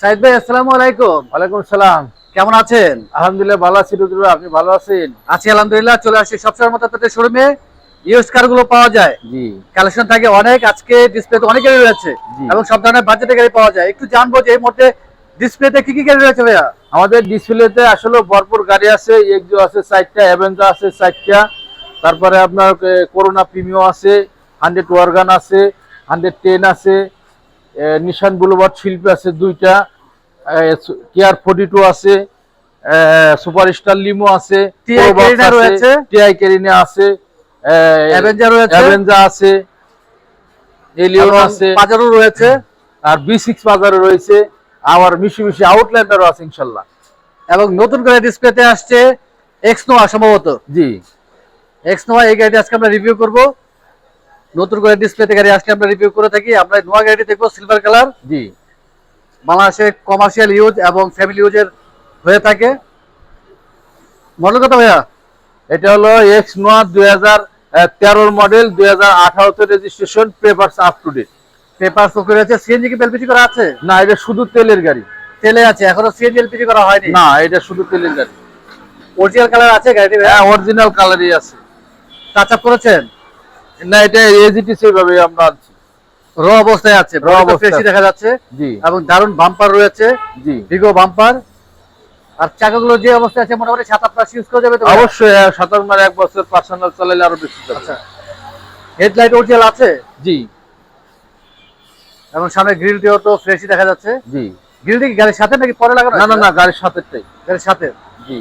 সাইদ ভাই আসসালামু আলাইকুম। ওয়ালাইকুম সালাম। কেমন আছেন? আলহামদুলিল্লাহ ভালো আছি ভাই, আপনি ভালো আছেন? আছি আলহামদুলিল্লাহ চলে আসছি সবসময় মতো আপনাদের শোরুমে ইউজ কারগুলো পাওয়া যায়। জি। কালেকশন থাকে অনেক আজকে ডিসপ্লেতে অনেক গাড়ি রয়েছে। এবং সব ধরনের বাজেটের গাড়ি পাওয়া যায়। একটু জানব যে এই মুহূর্তে ডিসপ্লেতে কি কি গাড়ি রয়েছে ভাইয়া? আমাদের ডিসপ্লেতে আসলে ভরপুর গাড়ি আছে এক্সো আছে চারটা অ্যাভেঞ্জা আছে চারটা। তারপরে আপনার করোনা প্রিমিও আছে হান্ড্রেড ওয়ারগান আছে হান্ড্রেড টেন আছে নিশান বুলুবার্ড শিল্পী আছে দুইটা কেয়ার ফোর্টি টু আছে সুপার স্টার লিমো আছে। টিআই কেরিনা আছে অ্যাভেঞ্জার আছে এলিয়ন আছে পাজারো রয়েছে? আর বি সিক্স বাজারে রয়েছে আমার মিশি মিশি আউটল্যান্ডারও আছে ইনশাল্লাহ। এবং নতুন করে ডিসপ্লেতে আসছে এক্স নোয়া সম্ভবত। জি। এক্স নোয়া এই গাড়িটি আজকে আমরা রিভিউ করব। নতুন করে ডিসপ্লেতে গাড়ি আসলে আমরা রিভিউ করে থাকি। আমরা নোয়া গাড়িটি দেখব সিলভার কালার জি। বাংলাদেশে কমার্শিয়াল ইউজ এবং ফ্যামিলি ইউজের হয়ে থাকে। মডেল কত ভাইয়া? এটা হলো এক্স নোয়া দুই হাজার তেরোর মডেল দুই হাজার আঠারোতে registration papers up to date paper okay রয়েছে সিএনজি কি এলপিজি করা আছে? না এটা শুধু তেলের গাড়ি। তেলে আছে। এখনও সিএনজি এলপিজি করা হয়নি? না এটা শুধু তেলের গাড়ি। অরিজিনাল কালার আছে গাড়িটি হ্যাঁ অরিজিনাল কালারই আছে। টাচ আপ করেছেন? না এটা এজিটি আমরা আনছি। র অবস্থায় আছে র অবস্থায়। দেখা যাচ্ছে জি। এবং দারুণ বাম্পার রয়েছে জি। ভিগো বাম্পার আর চাকাগুলো যে অবস্থায় আছে মোটামুটি সাত আট মাস ইউজ করা যাবে তো ভাইয়া? অবশ্যই সাতাশ মার এক বছর পার্সোনাল চালাইলে আরও বেশি আচ্ছা। হেডলাইট আছে? জি। এবং সামনে গ্রিলটিও তো ফ্রেশই দেখা যাচ্ছে। জি। গ্রিলটি গাড়ির সাথে নাকি পরে লাগানো না না না গাড়ির সাথেরটাই। গাড়ির সাথে? জি।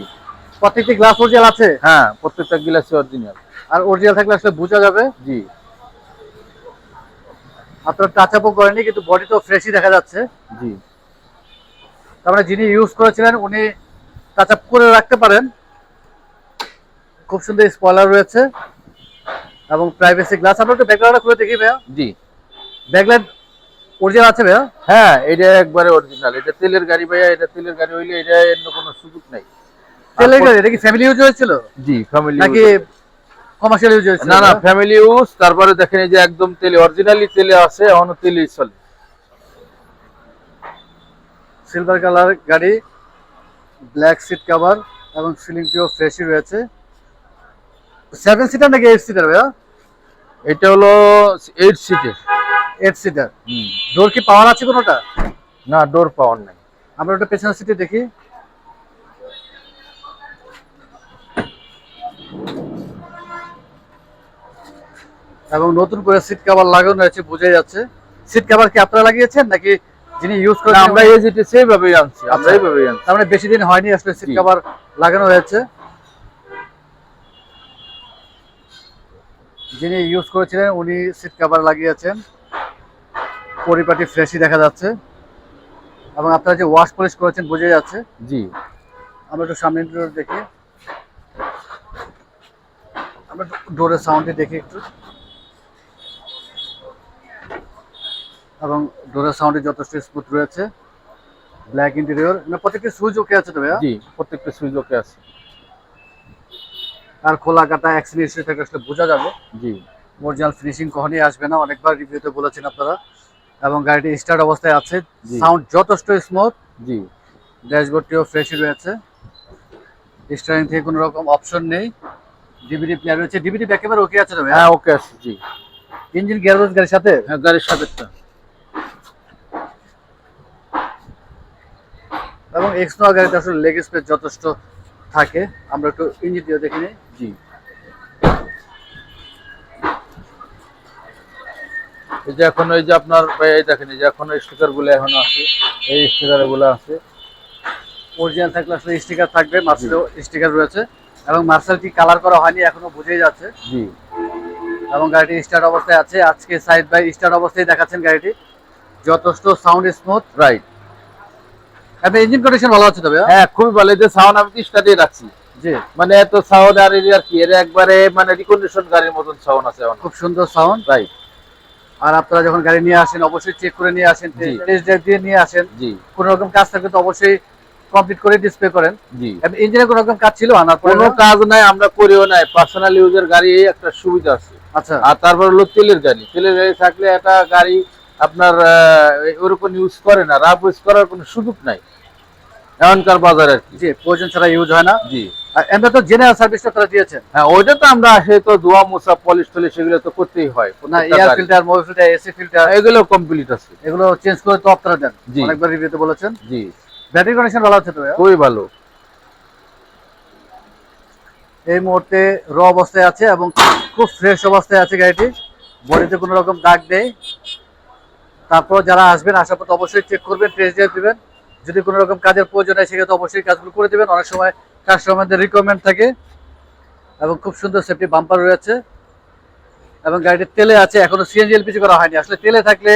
প্রত্যেকটি গ্লাস অরিজিনাল আছে? হ্যাঁ প্রত্যেকটা গিলাসই অরিজিনাল আর অরিজিনাল থাকলে আসলে বোঝা যাবে। জি। আপনার টাচ আপও করেনি কিন্তু বডি তো ফ্রেশই দেখা যাচ্ছে। জি। তার মানে যিনি ইউজ করেছিলেন উনি টাচ আপ করে রাখতে পারেন। খুব সুন্দর স্পয়লার রয়েছে। এবং প্রাইভেসি গ্লাস আমরা একটু ব্যাকগ্রাউন্ডটা খুলে দেখি ভাইয়া। জি। ব্যাকলাইট অরিজিনাল আছে ভাইয়া? হ্যাঁ এটা একবারে অরিজিনাল এটা তেলের গাড়ি ভাইয়া এটা তেলের গাড়ি হইলে এটা অন্য কোনো সুযোগ নাই। তেলের গাড়ি এটা কি ফ্যামিলি ইউজ হয়েছিল? জি ফ্যামিলি নাকি কমার্শিয়াল ইউজ না না ফ্যামিলি ইউজ তারপরে দেখেন এই যে একদম তেলে অরিজিনালি তেলে আছে এখনও তেলেই চলে। সিলভার কালার গাড়ি ব্ল্যাক সিট কভার এবং সিলিংটিও ফ্রেশই রয়েছে। সেভেন সিটার নাকি এইট সিটার ভাইয়া? এটা হলো এইট সিটের এইট সিটার ডোর কি পাওয়ার আছে কোনোটা? না ডোর পাওয়ার নাই। আমরা ওটা পেছনের সিটে দেখি। এবং নতুন করে সিট কভার লাগানো হয়েছে বোঝা যাচ্ছে। সিট কভার কি আপনারা লাগিয়েছেন নাকি যিনি ইউজ করেন আমরা এই যেটা সেইভাবেই আনছি আমরা আচ্ছা। এইভাবেই আনছি। তার মানে বেশি দিন হয়নি আসলে সিট। কভার লাগানো হয়েছে। যিনি ইউজ করেছিলেন উনি সিট কভার লাগিয়েছেন। পরিপাটি ফ্রেশই দেখা যাচ্ছে। এবং আপনারা যে ওয়াশ পলিশ করেছেন বোঝা যাচ্ছে। জি। আমরা একটু সামনে দেখি। আমরা ডোরের সাউন্ডটি দেখি একটু। এবং ডোরের সাউন্ডে যথেষ্ট স্মুথ রয়েছে। ব্ল্যাক ইন্টেরিয়র মানে প্রত্যেকটি সুইচ ওকে আছে তো ভাইয়া? জি প্রত্যেকটা সুইচ ওকে আছে। আর খোলা কাটা অ্যাক্সিডেন্ট হিস্ট্রি থেকে আসলে বোঝা যাবে। জি। অরিজিনাল ফিনিশিং কখনই আসবে না অনেকবার রিভিউতে বলেছেন আপনারা। এবং গাড়িটি স্টার্ট অবস্থায় আছে সাউন্ড যথেষ্ট স্মুথ জি। ড্যাশবোর্ডটিও ফ্রেশই রয়েছে। স্টারিং থেকে কোনো রকম অপশন নেই। ডিভিডি প্লেয়ার রয়েছে। ডিভিডি ক্যামেরা ওকে আছে তো ভাইয়া? হ্যাঁ ওকে আছে জি। ইঞ্জিন গিয়ারবক্স গাড়ির সাথে? হ্যাঁ গাড়ির সাথেরটা এবং এক্সট্রা গাড়িতে আসলে লেগ স্পেস যথেষ্ট থাকে। আমরা একটু ইঞ্জিন দিয়ে দেখে নিই। জি। এই যে এখন ওই যে আপনার এই দেখেন এই যে এখন স্টিকারগুলো এখনও আছে। এই স্টিকারগুলো আছে। অরিজিনাল থাকলে আসলে স্টিকার থাকবে মার্সেলও স্টিকার রয়েছে। এবং মার্সেল কি কালার করা হয়নি এখনও বুঝেই যাচ্ছে। জি। এবং গাড়িটি স্টার্ট অবস্থায় আছে। আজকে সাইড বাই স্টার্ট অবস্থায় দেখাচ্ছেন গাড়িটি। যথেষ্ট সাউন্ড স্মুথ রাইট এবং ইঞ্জিন কন্ডিশন ভালো আছে তবে হ্যাঁ খুবই ভালো। যে সাউন্ড আমি স্টার্টে রাখছি। জি। মানে এত সাউন্ড আর এর কি এর একবারে মানে রিকন্ডিশন গাড়ির মতন সাউন্ড আছে খুব সুন্দর সাউন্ড রাইট আর আপনারা যখন গাড়ি নিয়ে আসেন অবশ্যই চেক করে নিয়ে আসেন টেস্ট ড্রাইভ দিয়ে নিয়ে আসেন। জি। কোনো রকম কাজ থাকলে তো অবশ্যই কমপ্লিট করে ডিসপ্লে করেন। জি। ইঞ্জিনে কোনো রকম কাজ ছিল পরে কোনো কাজ নাই আমরা করিও নাই। পার্সোনাল ইউজের গাড়ি একটা সুবিধা আছে। আচ্ছা। আর তারপর হলো তেলের গাড়ি। তেলের গাড়ি থাকলে একটা গাড়ি আপনার ওরকম ইউজ করে না রাফ ইউজ করার কোনো সুযোগ নাই। এখনকার বাজারে আর কি। জি প্রয়োজন ছাড়া ইউজ হয় না। জি। এমনি তো জেনারেল সার্ভিসটা তারা দিয়েছেন। হ্যাঁ ওইটা তো আমরা তো ধোয়া মোছা পলিশ টলিশ সেগুলো তো করতেই হয়। না air filter mobile filter AC filter এগুলো কমপ্লিট আছে। এগুলো চেঞ্জ করে তো আপনারা দেন। জি। অনেকবার রিভিউতে বলেছেন। জি। ব্যাটারি ভালো আছে তো খুবই ভালো। এই মুহূর্তে র অবস্থায় আছে এবং খুব ফ্রেশ অবস্থায় আছে গাড়িটি। বডিতে কোনো রকম দাগ নেই। তারপর যারা আসবেন আসার তো অবশ্যই চেক করবেন টেস্ট ড্রাইভ দিবেন। যদি কোনো রকম কাজের প্রয়োজন হয় সেক্ষেত্রে অবশ্যই কাজগুলো করে দেবেন। অনেক সময় কাস্টমারদের রিকোয়ারমেন্ট থাকে এবং খুব সুন্দর সেফটি বাম্পার রয়েছে এবং গাড়িটি তেলে আছে এখনও সিএনজি এলপিজি করা হয়নি। আসলে তেলে থাকলে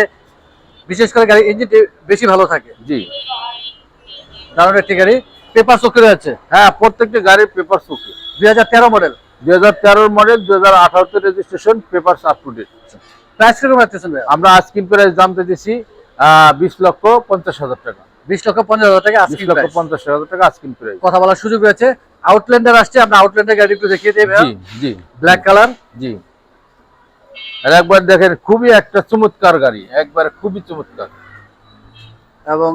বিশেষ করে গাড়ি ইঞ্জিনটি বেশি ভালো থাকে। জি। দারুণ একটি গাড়ি। পেপার চোখে রয়েছে। হ্যাঁ প্রত্যেকটি গাড়ির পেপার ওকে দুই হাজার তেরো মডেল দুই হাজার তেরোর মডেল দুই হাজার আঠারোতে registration paper up to date price কীরকম আমরা আজকিন প্রাইস দামতে দিছি বিশ লক্ষ পঞ্চাশ হাজার টাকা। বিশ লক্ষ পঞ্চাশ হাজার টাকা লক্ষ পঞ্চাশ হাজার টাকা আজকিন প্রাইস কথা বলার সুযোগ রয়েছে আউটল্যান্ডার আসছে আমরা আউটল্যান্ডার গাড়ি একটু দেখিয়ে দেবে জি জি। ব্ল্যাক কালার জি। আর একবার দেখেন খুবই একটা চমৎকার গাড়ি একবার খুবই চমৎকার। এবং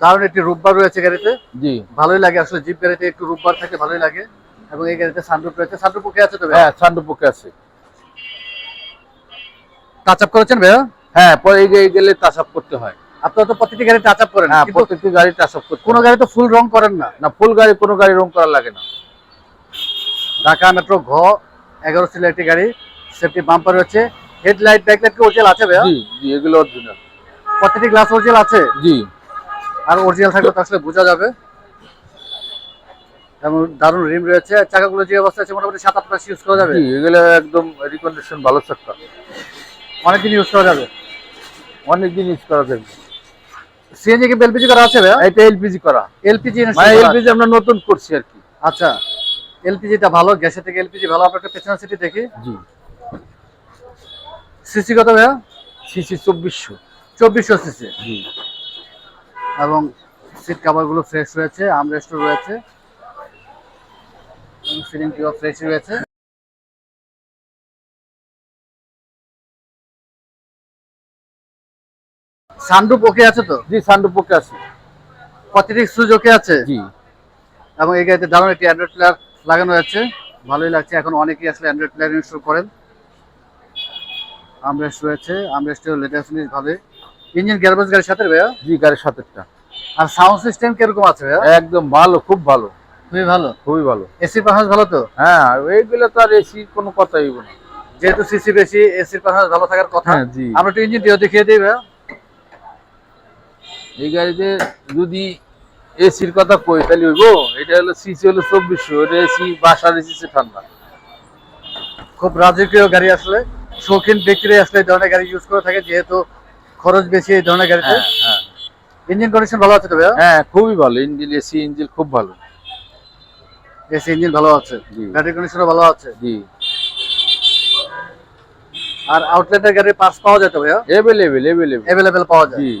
দারুণ একটি রূপবার রয়েছে গাড়িতে। জি। ভালোই লাগে আসলে জিপ গাড়িতে একটু রূপবার থাকে ভালোই লাগে। এবং এই গাড়িতে সানরুফ রয়েছে। সানরুফ আছে তো হ্যাঁ পক্ষে আছে। টাচ আপ করেছেন ভাইয়া? হ্যাঁ পরে এই গেলে টাচ আপ করতে হয়। আপনারা তো প্রতিটি গাড়ি টাচ আপ করেন হ্যাঁ কিন্তু গাড়ি টাচ আপ করতে কোনো। গাড়ি তো ফুল রং করেন না। না ফুল গাড়ি কোনো গাড়ি রং করা লাগে না। ঢাকা মেট্রো ঘ এগারো সিলের একটি গাড়ি সেফটি বাম্পার রয়েছে। হেডলাইট ব্যাকলাইট কি অরিজিনাল আছে ভাইয়া? জি জি এগুলো অরিজিনাল প্রতিটি গ্লাস অরিজিনাল আছে? জি। আর অরিজিনাল থাকলে তো আসলে বোঝা যাবে। এবং দারুণ রিম রয়েছে চাকাগুলো যে অবস্থা আছে মোটামুটি সাত আট মাস ইউজ করা যাবে। এগুলো একদম রিকন্ডিশন ভালো চাকা অনেকদিন ইউজ করা যাবে। অনেক দিন ইউজ করা যাবে। সিএনজি কি এলপিজি করা আছে ভাইয়া? এটা এলপিজি করা। এলপিজি মানে এলপিজি আমরা নতুন করছি আর কি। আচ্ছা এলপিজিটা ভালো গ্যাসের থেকে এলপিজি ভালো আমরা একটা সিটি দেখি। জি। সিসি কত ভাইয়া? সিসি চব্বিশশো। চব্বিশশো সিসি। জি। এবং সিট কাভারগুলো ফ্রেশ রয়েছে আমরেস্টও রয়েছে। সিলিং টিও ফ্রেশ রয়েছে। সানরুপ ওকে আছে তো? জি সান্ডু পক্ষে আছে। প্রতিটি সুইচ ওকে আছে? জি। এবং এই গাড়িতে দারুণ একটি অ্যান্ড্রয়েড প্লেয়ার লাগানো আছে ভালোই লাগছে। এখন অনেকেই আসলে অ্যান্ড্রয়েড প্লেয়ার ইনস্টল করেন। আমরেস্ট রয়েছে আমরেস্টের লেটেস্ট জিনিস ভালোই ইঞ্জিন গ্যারবেজ গাড়ির সাথে ভাইয়া? জি গাড়ির সাথেরটা। আর সাউন্ড সিস্টেম কীরকম আছে ভাইয়া? একদম ভালো খুব ভালো। খুবই ভালো? খুবই ভালো। এসির পারফরমেন্স ভালো তো? হ্যাঁ এইগুলো তো আর এসি কোনো কথাই হইব না। যেহেতু সিসি বেশি এসির পারফরমেন্স ভালো থাকার কথা। হ্যাঁ জি। আমরা একটু ইঞ্জিন দিয়েও দেখিয়ে দিই ভাইয়া। এই গাড়িতে যদি এসির কথা কই তাহলে হইব? এটা হলো সিসি হলো চব্বিশশো এটা এসি বাসার এসি ঠান্ডা। খুব রাজকীয় গাড়ি আসলে। শৌখিন ব্যক্তিরাই আসলে এই ধরনের গাড়ি ইউজ করে থাকে যেহেতু খরচ বেশি এই ধরনের গাড়িতে। হ্যাঁ হ্যাঁ। ইঞ্জিন কন্ডিশন ভালো আছে তো ভাইয়া? হ্যাঁ খুবই ভালো। ইঞ্জিন এসি ইঞ্জিন খুব ভালো। এসি ইঞ্জিন ভালো আছে। ব্যাটারি কন্ডিশনও ভালো আছে। জি। আর আউটলেটের গাড়ির পার্টস পাওয়া যায় তো ভাইয়া? এভেলেবেল এভেলেবেল অ্যাভেলেবেল পাওয়া যায়। জি।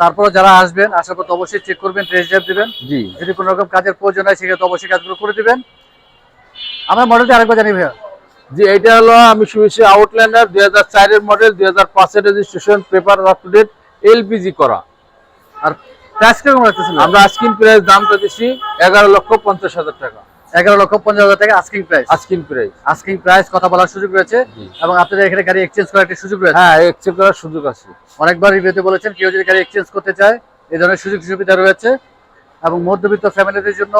তারপরে যারা আসবেন আসার পর অবশ্যই চেক করবেন টেস্ট ড্রাইভ দিবেন। জি। যদি কোনো রকম কাজের প্রয়োজন হয় সেক্ষেত্রে অবশ্যই কাজগুলো করে দিবেন। আমার মডেলটি আরেকবার জানি ভাইয়া জি এটা হলো আমি শুয়েছি আউটল্যান্ডার দুই হাজার চারের মডেল দুই হাজার পাঁচের registration paper up to date LPG করা। আর প্রাইস রাখতেছেন? আমরা আজকিন প্রাইস দামটা দিচ্ছি এগারো লক্ষ পঞ্চাশ হাজার টাকা। এগারো লক্ষ পঞ্চাশ হাজার টাকা আস্কিং প্রাইস আজকিন প্রাইস আস্কিং প্রাইস কথা বলার সুযোগ রয়েছে। এবং আপনাদের এখানে গাড়ি এক্সচেঞ্জ করার একটা সুযোগ রয়েছে। হ্যাঁ এক্সেপ্ট করার সুযোগ আছে। অনেকবার রিভিউতে বলেছেন কেউ যদি গাড়ি এক্সচেঞ্জ করতে চায় এই ধরনের সুযোগ সুবিধা রয়েছে। এবং মধ্যবিত্ত ফ্যামিলিদের জন্য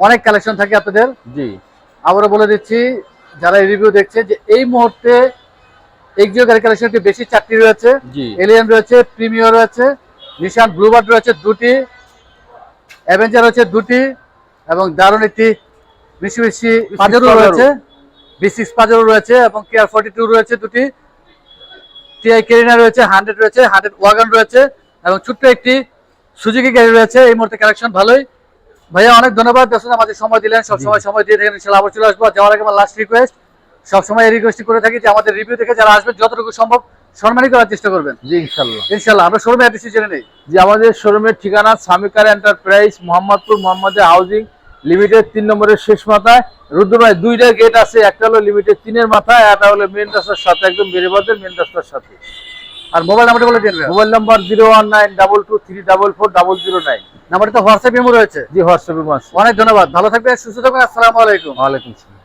অনেক কালেকশন থাকে আপনাদের। জি। আবারও বলে দিচ্ছি যারা রিভিউ দেখছে যে এই মুহূর্তে এক্সিও গাড়ি কালেকশনটি বেশি চারটি রয়েছে। জি। এলিয়ান রয়েছে প্রিমিয়ার রয়েছে নিশান ব্লুবার্ড রয়েছে দুটি অ্যাভেঞ্জার রয়েছে দুটি এবং দারুণ একটি মিশি মিশি পাজেরও। রয়েছে? বি সিক্স পাজেরও রয়েছে এবং কেয়ার ফর্টি টু রয়েছে দুটি। টিআই কেরিনা রয়েছে হান্ড্রেড রয়েছে হান্ড্রেড ওয়াগন রয়েছে এবং ছোট্ট একটি সুজুকি গাড়ি রয়েছে। এই মুহূর্তে কালেকশন ভালোই। ভাইয়া অনেক ধন্যবাদ। দর্শক আমাদের সময় দিলেন। সব সময় সময় দিয়ে দেখেন ইনশাল্লাহ আবার চলে আসব। যাওয়ার আগে আমার লাস্ট রিকোয়েস্ট সবসময় এই রিকোয়েস্ট করে থাকি যে আমাদের রিভিউ দেখে যারা আসবেন যতটুকু সম্ভব সম্মানই করার চেষ্টা করবেন। জি ইনশাল্লাহ ইনশাল্লাহ আমরা শোরুমে অ্যাড্রেস জেনে নেই। যে আমাদের শোরুমের ঠিকানা সামিকার এন্টারপ্রাইজ মোহাম্মদপুর মোহাম্মদে হাউজিং লিমিটেড তিন নম্বরের শেষ মাথায়। রুদ্রভাই দুইটা গেট আছে একটা হলো লিমিটেড তিনের মাথায় একটা হলো মেন রাস্তার সাথে একদম বেরিবাদের মেন রাস্তার সাথে। আর মোবাইল নাম্বারটা বলে দিন mobile number zero one nine double two three double four double zero nine নাম্বারটা হোয়াটসঅ্যাপ ইমো রয়েছে? জি হোয়াটসঅ্যাপ মাস অনেক ধন্যবাদ। ভালো থাকবেন সুস্থ থাকবেন। আসসালামু আলাইকুম। ওয়ালাইকুম আসসালাম।